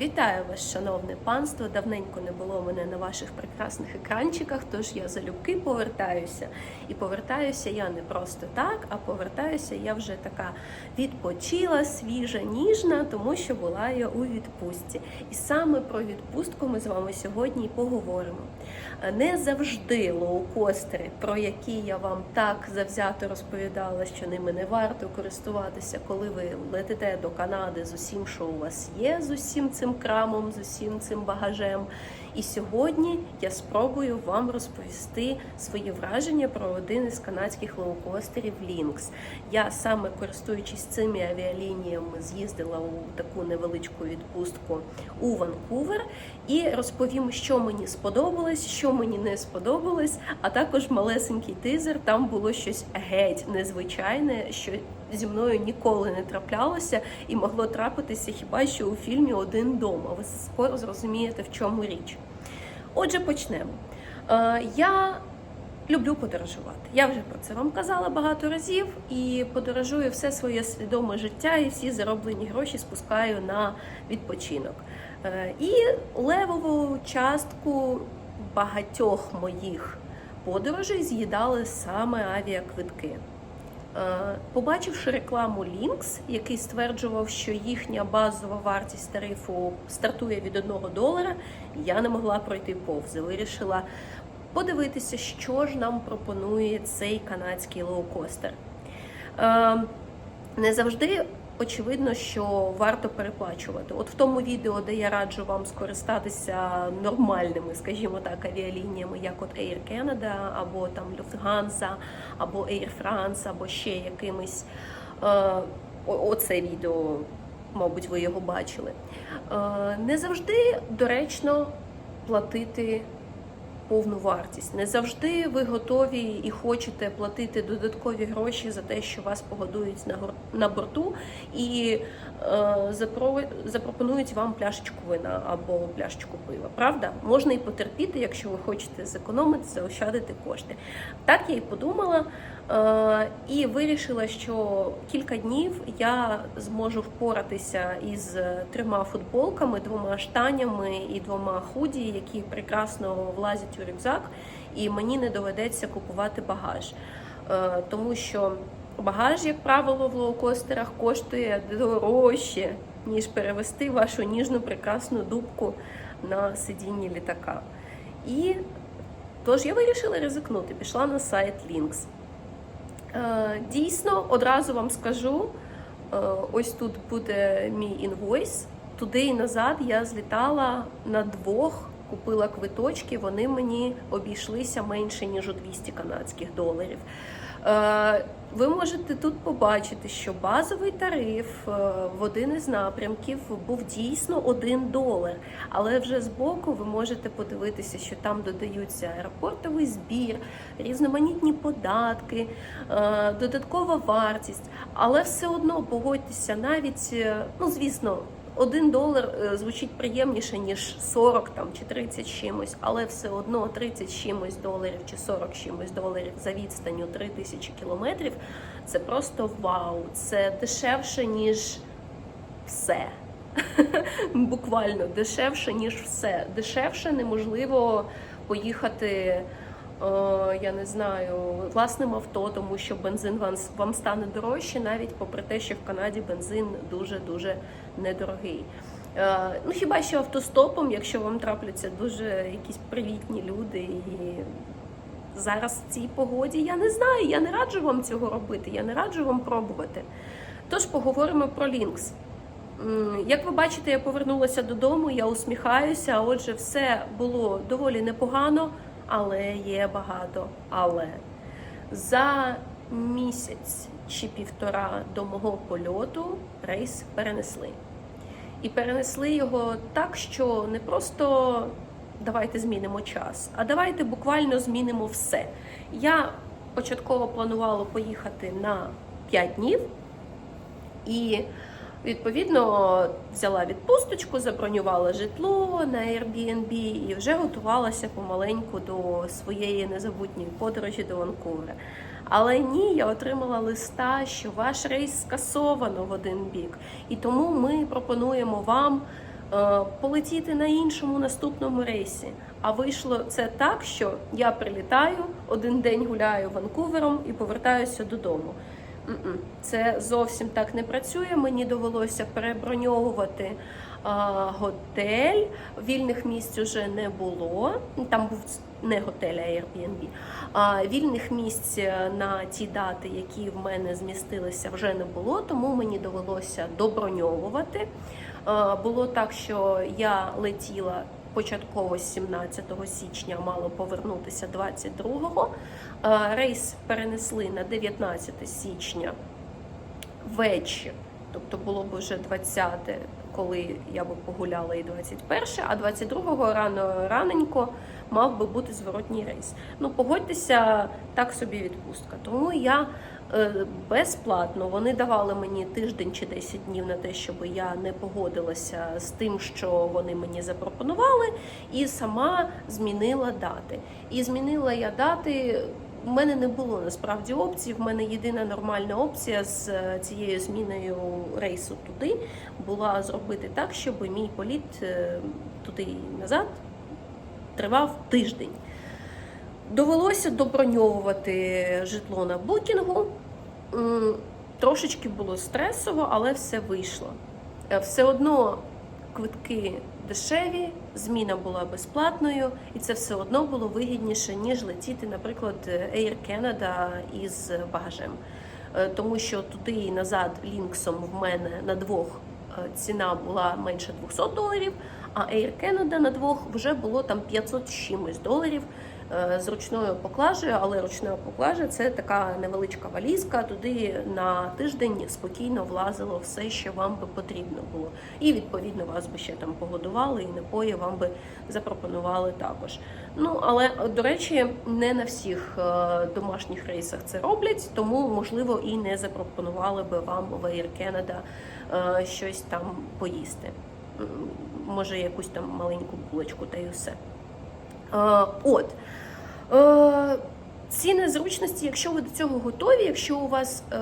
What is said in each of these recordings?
Вітаю вас, шановне панство. Давненько не було мене на ваших прекрасних екранчиках, тож я залюбки повертаюся. І повертаюся я не просто так, а повертаюся я вже така відпочила, свіжа, ніжна, тому що була я у відпустці. І саме про відпустку ми з вами сьогодні і поговоримо. Не завжди лоукостери, про які я вам так завзято розповідала, що ними не варто користуватися, коли ви летите до Канади з усім, що у вас є, з усім цим крамом, з усім цим багажем. І сьогодні я спробую вам розповісти свої враження про один із канадських лоукостерів Lynx. Я саме користуючись цими авіалініями, з'їздила у таку невеличку відпустку у Ванкувер і розповім, що мені сподобалось, що мені не сподобалось, а також малесенький тизер. Там було щось геть незвичайне, що зі мною ніколи не траплялося і могло трапитися хіба що у фільмі Один дома. Ви скоро зрозумієте, в чому річ. Отже, почнемо. Е, Я люблю подорожувати. Я вже про це вам казала багато разів і подорожую все своє свідоме життя і всі зароблені гроші спускаю на відпочинок. Е, І левову частку багатьох моїх подорожей з'їдали саме авіаквитки. Е, Побачивши рекламу Lynx, який стверджував, що їхня базова вартість тарифу стартує від 1 долара, я не могла пройти повз. і Вирішила подивитися, що ж нам пропонує цей канадський лоукостер. Е, Не завжди очевидно, що варто переплачувати. От в тому відео, де я раджу вам скористатися нормальними, скажімо так, авіалініями, як от Air Canada, або там Lufthansa, або Air France, або ще якимись. Е, Оце відео, мабуть, ви його бачили. Е, Не завжди доречно платити повну вартість. Не завжди ви готові і хочете платити додаткові гроші за те, що вас погодують на гор- на борту і е, запро- запропонують вам пляшечку вина або пляшечку пива. Правда, можна і потерпіти, якщо ви хочете зекономити, заощадити кошти. Так я і подумала. Е, і вирішила, що кілька днів я зможу впоратися із трьома футболками, двома штанями і двома худі, які прекрасно влазять у рюкзак, і мені не доведеться купувати багаж. Е, Тому що багаж, як правило, в лоукостерах коштує дорожче, ніж перевести вашу ніжну прекрасну дубку на сидінні літака. І тож я вирішила ризикнути, пішла на сайт Lynx. Е, Дійсно, одразу вам скажу, е, ось тут буде мій інвойс. Туди і назад я злітала на двох, купила квиточки, вони мені обійшлися менше, ніж у 200 канадських доларів. Ви можете тут побачити, що базовий тариф е, в один із напрямків був дійсно 1 долар. Але вже збоку ви можете подивитися, що там додаються аеропортовий збір, різноманітні податки, е, додаткова вартість. Але все одно погодьтеся, навіть е, ну звісно. Один долар е, звучить приємніше, ніж 40 там, чи 30 чимось, але все одно 30 чимось доларів чи 40 чимось доларів за відстанню 3000 кілометрів це просто вау. Це дешевше, ніж все. Буквально дешевше, ніж все. Дешевше неможливо поїхати, я не знаю, власним авто, тому що бензин вам, вам стане дорожче, навіть попри те, що в Канаді бензин дуже-дуже недорогий. Е, Ну, хіба що автостопом, якщо вам трапляться дуже якісь привітні люди і зараз в цій погоді, я не знаю, я не раджу вам цього робити, я не раджу вам пробувати. Тож поговоримо про. М, Як ви бачите, я повернулася додому, я усміхаюся. Отже, все було доволі непогано, але є багато. Але за місяць чи півтора до мого польоту рейс перенесли. І перенесли його так, що не просто давайте змінимо час, а давайте буквально змінимо все. Я початково планувала поїхати на 5 днів. І відповідно взяла відпусточку, забронювала житло на Airbnb і вже готувалася помаленьку до своєї незабутньої подорожі до Ванкувера. Але ні, я отримала листа, що ваш рейс скасовано в один бік, і тому ми пропонуємо вам е, полетіти на іншому наступному рейсі. А вийшло це так, що я прилітаю, один день гуляю Ванкувером і повертаюся додому. Це зовсім так не працює. Мені довелося переброньовувати готель. Вільних місць уже не було. Там був не готель, а Airbnb. А вільних місць е, на ті дати, які в мене змістилися, вже не було, тому мені довелося доброньовувати. Було так, що я летіла початково з 17 січня, мало повернутися 22-го. Рейс перенесли на 19 січня ввечері. Тобто було б вже 20, коли я би погуляла і 21, а 22-го рано раненько мав би бути зворотній рейс. Ну, погодьтеся, так собі відпустка. Тому я е, безплатно вони давали мені тиждень чи 10 днів на те, щоб я не погодилася з тим, що вони мені запропонували, і сама змінила дати. І змінила я дати. У мене не було насправді опцій. В мене єдина нормальна опція з е, цією зміною рейсу туди була зробити так, щоб мій політ е, туди і назад тривав тиждень. Довелося доброньовувати житло на букінгу. Трошечки було стресово, але все вийшло. Е, Все одно квитки дешеві, зміна була безплатною, і це все одно було вигідніше, ніж летіти, наприклад, Air Canada із багажем. Е, Тому що туди і назад лінксом в мене на двох е, ціна була менше 200 доларів, а Air Canada на двох вже було там 500 з чимось доларів з ручною поклажею, але ручна поклажа це така невеличка валізка. Туди на тиждень спокійно влазило все, що вам би потрібно було. І відповідно вас би ще там погодували, і напої вам би запропонували також. Ну але до речі, не на всіх е, домашніх рейсах це роблять, тому можливо і не запропонували би вам в Air Canada е, щось там поїсти. Може, якусь там маленьку булочку та й усе. Е, От. Е, Ці незручності, якщо ви до цього готові, якщо у вас е,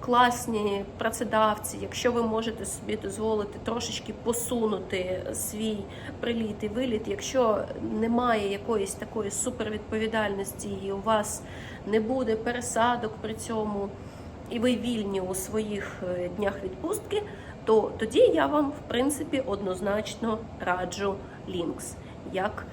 класні працедавці, якщо ви можете собі дозволити трошечки посунути свій приліт і виліт, якщо немає якоїсь такої супервідповідальності і у вас не буде пересадок при цьому, і ви вільні у своїх днях відпустки, то тоді я вам, в принципі, однозначно раджу Lynx як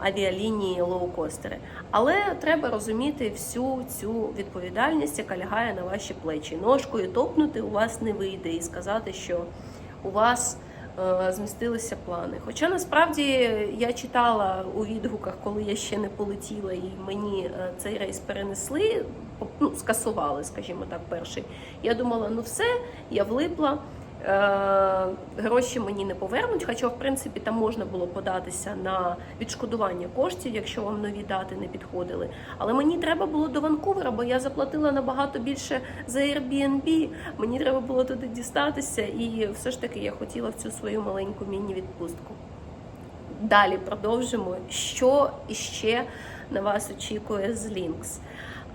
авіалінії лоукостери. Але треба розуміти всю цю відповідальність, яка лягає на ваші плечі. Ножкою топнути у вас не вийде і сказати, що у вас е, змістилися плани. Хоча насправді я читала у відгуках, коли я ще не полетіла, і мені е, цей рейс перенесли, ну, скасували, скажімо так, перший. Я думала, ну все, я влипла. Е, Гроші мені не повернуть, хоча, в принципі, там можна було податися на відшкодування коштів, якщо вам нові дати не підходили. Але мені треба було до Ванкувера, бо я заплатила набагато більше за Airbnb. Мені треба було туди дістатися, і все ж таки я хотіла в цю свою маленьку міні-відпустку. Далі продовжимо, що іще на вас очікує з Lynx.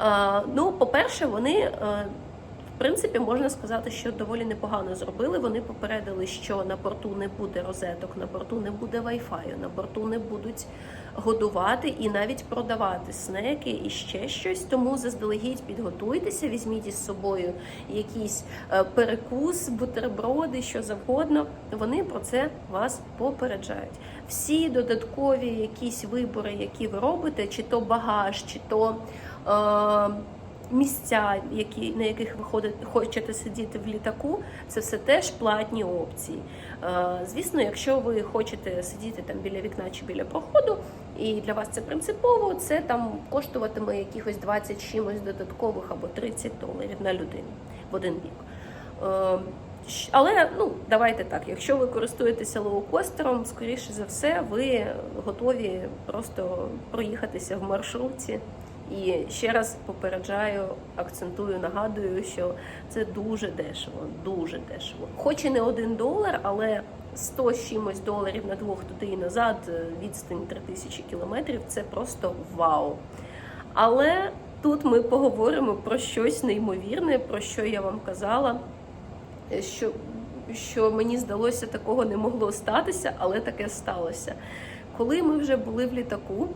Е, Ну, по-перше, вони. Принципі, можна сказати, що доволі непогано зробили. Вони попередили, що на борту не буде розеток, на борту не буде вайфаю, на борту не будуть годувати і навіть продавати снеки і ще щось. Тому заздалегідь підготуйтеся, візьміть із собою якийсь е, перекус, бутерброди, що завгодно. Вони про це вас попереджають. Всі додаткові якісь вибори, які ви робите, чи то багаж, чи то. Е- місця, які, на яких ви ходите, хочете сидіти в літаку, це все теж платні опції. Е, Звісно, якщо ви хочете сидіти там біля вікна чи біля проходу, і для вас це принципово, це там коштуватиме якихось 20 чимось додаткових або 30 доларів на людину в один бік. Е, Але ну давайте так, якщо ви користуєтеся лоукостером, скоріше за все, ви готові просто проїхатися в маршрутці. І ще раз попереджаю, акцентую, нагадую, що це дуже дешево, дуже дешево. Хоч і не один долар, але 100 з чимось доларів на двох туди і назад, е, відстань 3000 кілометрів це просто вау. Але тут ми поговоримо про щось неймовірне, про що я вам казала, е, що що мені здалося, такого не могло статися, але таке сталося. Коли ми вже були в літаку,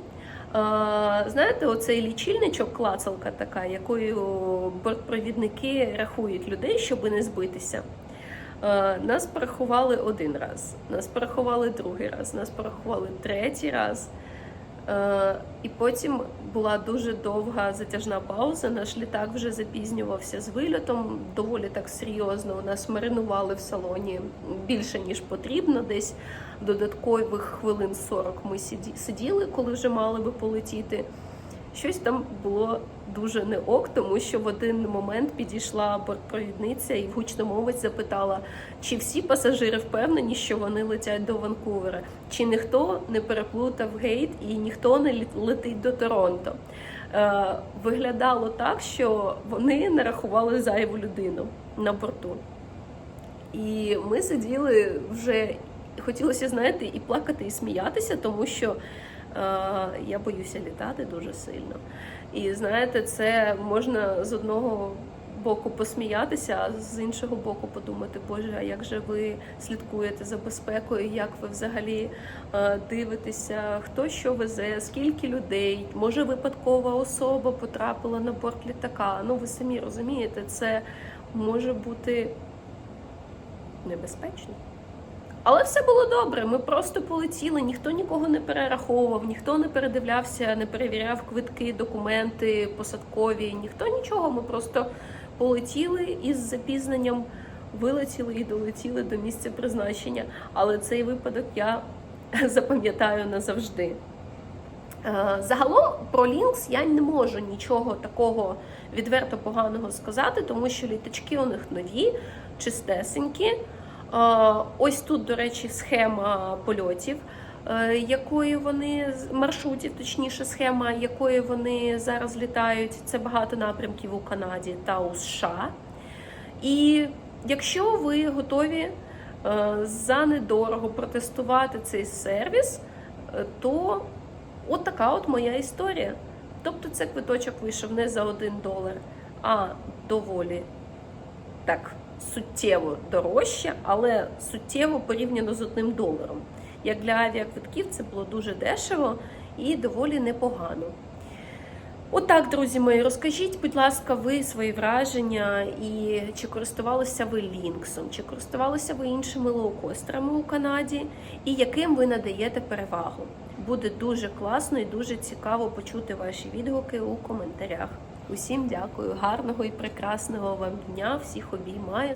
знаєте, оцей лічильничок, клацалка така, якою бортпровідники рахують людей, щоб не збитися. Нас порахували один раз, нас порахували другий раз, нас порахували третій раз. Е, І потім була дуже довга затяжна пауза. Наш літак вже запізнювався з вильотом. Доволі так серйозно. У нас маринували в салоні більше ніж потрібно. Десь додаткових хвилин 40 ми сиді- сиділи, коли вже мали би полетіти. Щось там було дуже не ок, тому що в один момент підійшла бортпровідниця і гучномовець запитала, чи всі пасажири впевнені, що вони летять до Ванкувера, чи ніхто не переплутав гейт і ніхто не летить до Торонто. Е, виглядало так, що вони нарахували зайву людину на борту. І ми сиділи вже хотілося, знаєте, і плакати, і сміятися, тому що я боюся літати дуже сильно. І знаєте, це можна з одного боку посміятися, а з іншого боку подумати, Боже, а як же ви слідкуєте за безпекою, як ви взагалі е, дивитеся, хто що везе, скільки людей, може випадкова особа потрапила на борт літака. Ну ви самі розумієте, це може бути небезпечно. Але все було добре. Ми просто полетіли, ніхто нікого не перераховував, ніхто не передивлявся, не перевіряв квитки, документи, посадкові, ніхто нічого. Ми просто полетіли і з запізненням вилетіли і долетіли до місця призначення. Але цей випадок я запам'ятаю назавжди. Е, Загалом про Lynx я не можу нічого такого відверто поганого сказати, тому що літачки у них нові, чистесенькі. Ось тут, до речі, схема польотів, е, якої вони маршрутів, точніше, схема, якої вони зараз літають. Це багато напрямків у Канаді та у США. І якщо ви готові е, за недорого протестувати цей сервіс, е, то от така от моя історія. Тобто це квиточок вийшов не за 1 долар, а доволі так суттєво дорожче, але суттєво порівняно з одним доларом. Як для авіаквитків це було дуже дешево і доволі непогано. Отак, друзі мої, розкажіть, будь ласка, ви свої враження і чи користувалися ви Лінксом, чи користувалися ви іншими лоукостерами у Канаді, і яким ви надаєте перевагу. Буде дуже класно і дуже цікаво почути ваші відгуки у коментарях. Усім дякую, гарного і прекрасного вам дня. Всіх обіймаю.